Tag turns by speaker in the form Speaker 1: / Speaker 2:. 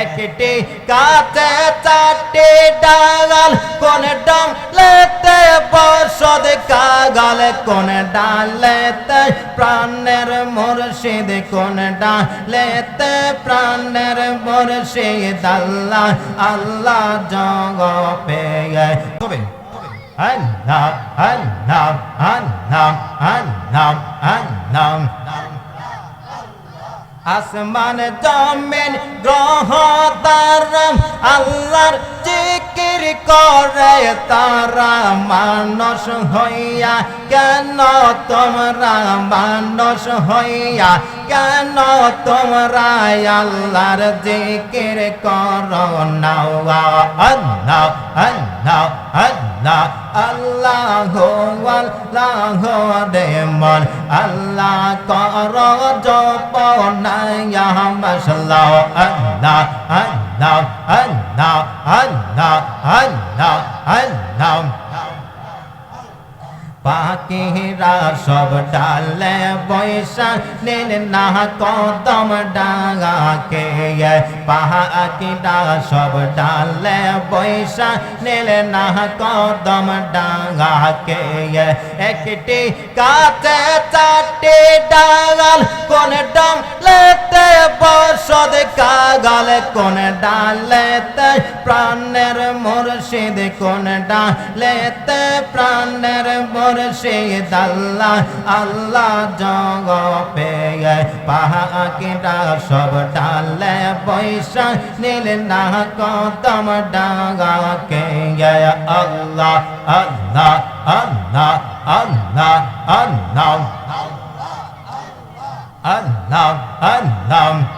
Speaker 1: একটি কাছে চারটি ডাগাল কোন ডালেতে বসদ কাগাল, কোন ডালেতে প্রাণের মুর্শিদ, কোন ডালেতে প্রাণের মুর্শিদ, আল্লাহ আল্লাহ জগ পেয়ে তবে আল্লাহ আল্লাহ আল্লাহ আল্লাহ আল্লাহ আসমান জমিন গ্রহ তারাম আল্লাহর জিকির করে, তারা মানস হইয়া, কেন তোমরা মানস হইয়া, কেন তোমরা আল্লাহর জিকির করো নাও? আল্লাহ আল্লাহ আল্লাহ আল্লাহ। আল্লাহ রে মন আল্লাহ কর জপনায়া মশলা আল্লাহ আল্লাহ আল্লাহ আল্লাহ আল্লাহ আল্লাহ। পাখিরা সব ডালে বৈশা নীল না কদম ডাঙাকে পাখিরা সব ডালে বৈশা নীল না কদম ডাঙাকে একটি কাছে চারটি ডাগাল কাগাল কোন ডালেতে প্রাণের মুর্শিদ কোন ডালেতে প্রাণের মুর্শিদ আল্লাহ আল্লাহ জগ পেয়ে পাহাকিটা সব ডালে বৈশা, নীল না কদম ডাঙা কে আল্লাহ আল্লাহ আল্লাহ আল্লাহ আল্লাহ আল্লাহ আল্লাহ।